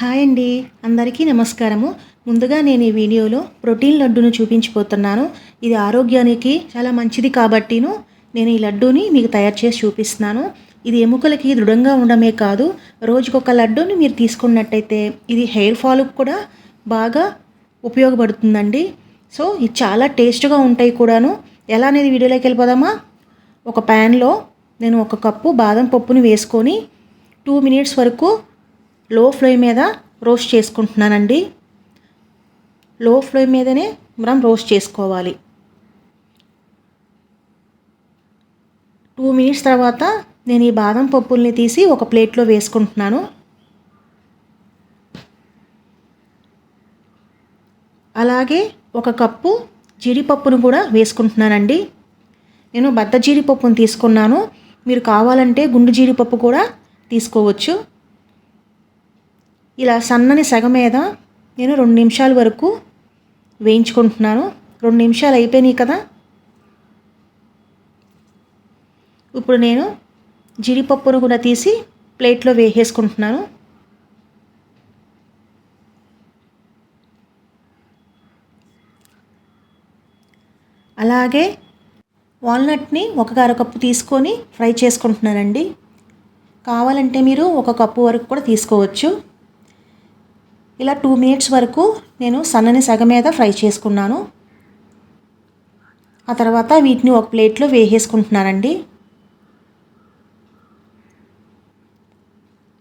Hi అండి. అందరికీ నమస్కారము. ముందుగా నేను ఈ వీడియోలో ప్రోటీన్ లడ్డూను చూపించిపోతున్నాను. ఇది ఆరోగ్యానికి చాలా మంచిది కాబట్టిను నేను ఈ లడ్డూని మీకు తయారు చేసి చూపిస్తున్నాను. ఇది ఎముకలకి దృఢంగా ఉండమే కాదు రోజుకొక లడ్డూని మీరు తీసుకున్నట్టయితే ఇది హెయిర్ ఫాల్కి కూడా బాగా ఉపయోగపడుతుందండి. సో ఇది చాలా టేస్ట్గా ఉంటాయి కూడాను. ఎలా అనేది వీడియోలోకి వెళ్ళిపోదామా? ఒక ప్యాన్లో నేను ఒక కప్పు బాదం పప్పుని వేసుకొని టూ మినిట్స్ వరకు లో ఫ్లేమ్ మీద రోస్ట్ చేసుకుంటున్నానండి. లో ఫ్లేమ్ మీదనే మనం రోస్ట్ చేసుకోవాలి. టూ మినిట్స్ తర్వాత నేను ఈ బాదం పప్పుల్ని తీసి ఒక ప్లేట్లో వేసుకుంటున్నాను. అలాగే ఒక కప్పు జీడిపప్పును కూడా వేసుకుంటున్నానండి. నేను బద్ద జీడిపప్పును తీసుకున్నాను. మీరు కావాలంటే గుండు జీడిపప్పు కూడా తీసుకోవచ్చు. ఇలా సన్నని సగ మీద నేను రెండు నిమిషాల వరకు వేయించుకుంటున్నాను. రెండు నిమిషాలు అయిపోయినాయి కదా. ఇప్పుడు నేను జీడిపప్పును కూడా తీసి ప్లేట్లో వేసేసుకుంటున్నాను. అలాగే వాల్నట్ని ఒక కప్పు తీసుకొని ఫ్రై చేసుకుంటున్నానండి. కావాలంటే మీరు ఒక కప్పు వరకు కూడా తీసుకోవచ్చు. ఇలా టూ మినిట్స్ వరకు నేను సన్నని సగ మీద ఫ్రై చేసుకున్నాను. ఆ తర్వాత వీటిని ఒక ప్లేట్లో వేసేసుకుంటున్నానండి.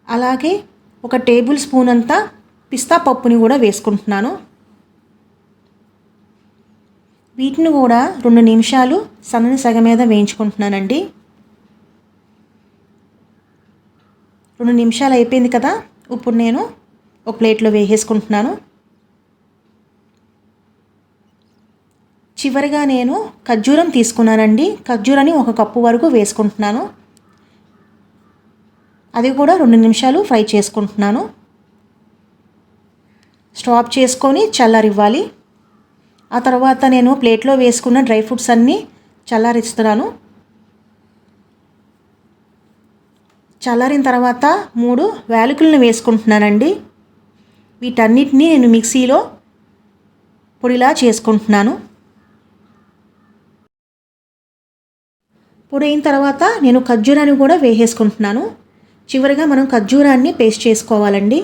అలాగే ఒక టేబుల్ స్పూన్ అంతా పిస్తా పప్పుని కూడా వేసుకుంటున్నాను. వీటిని కూడా రెండు నిమిషాలు సన్నని సగ మీద వేయించుకుంటున్నానండి. రెండు నిమిషాలు అయిపోయింది కదా ఇప్పుడు నేను ఒక ప్లేట్లో వేసేసుకుంటున్నాను. చివరిగా నేను ఖర్జూరం తీసుకున్నానండి. ఖర్జూరాన్ని ఒక కప్పు వరకు వేసుకుంటున్నాను. అది కూడా రెండు నిమిషాలు ఫ్రై చేసుకుంటున్నాను. స్టాప్ చేసుకొని చల్లారివ్వాలి. ఆ తర్వాత నేను ప్లేట్లో వేసుకున్న డ్రై ఫ్రూట్స్ అన్నీ చల్లారిస్తున్నాను. చల్లారిన తర్వాత మూడు వేలుకలను వేసుకుంటున్నానండి. వీటన్నిటినీ నేను మిక్సీలో పొడిలా చేసుకుంటున్నాను. పొడి అయిన తర్వాత నేను ఖర్జూరాన్ని కూడా వేసేసుకుంటున్నాను. చివరిగా మనం ఖర్జూరాన్ని పేస్ట్ చేసుకోవాలండి.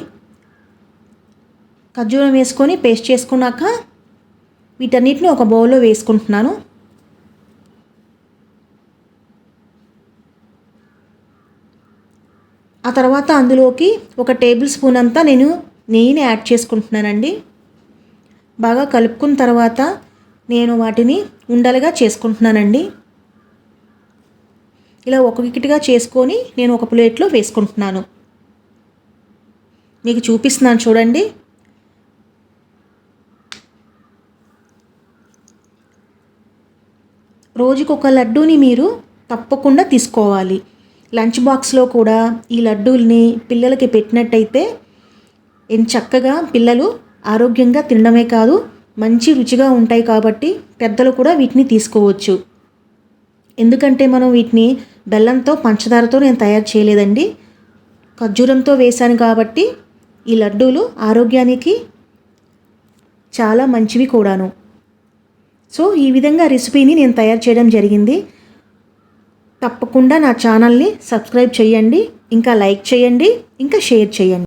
ఖర్జూరం వేసుకొని పేస్ట్ చేసుకున్నాక వీటన్నిటిని ఒక బౌల్లో వేసుకుంటున్నాను. ఆ తర్వాత అందులోకి ఒక టేబుల్ స్పూన్ అంతా నేను నెయ్యిని యాడ్ చేసుకుంటున్నానండి. బాగా కలుపుకున్న తర్వాత నేను వాటిని ఉండలుగా చేసుకుంటున్నానండి. ఇలా ఒక్కొక్కటిగా చేసుకొని నేను ఒక ప్లేట్లో వేసుకుంటున్నాను. మీకు చూపిస్తున్నాను చూడండి. రోజుకొక లడ్డూని మీరు తప్పకుండా తీసుకోవాలి. లంచ్ బాక్స్లో కూడా ఈ లడ్డూల్ని పిల్లలకి పెట్టినట్టయితే ఎంత చక్కగా పిల్లలు ఆరోగ్యంగా తినడమే కాదు మంచి రుచిగా ఉంటాయి కాబట్టి పెద్దలు కూడా వీటిని తీసుకోవచ్చు. ఎందుకంటే మనం వీటిని బెల్లంతో పంచదారతో నేను తయారు చేయలేదండి. ఖర్జూరంతో వేశాను కాబట్టి ఈ లడ్డూలు ఆరోగ్యానికి చాలా మంచివి కూడాను. సో ఈ విధంగా రెసిపీని నేను తయారు చేయడం జరిగింది. తప్పకుండా నా ఛానల్ని సబ్స్క్రైబ్ చేయండి ఇంకా లైక్ చేయండి ఇంకా షేర్ చేయండి.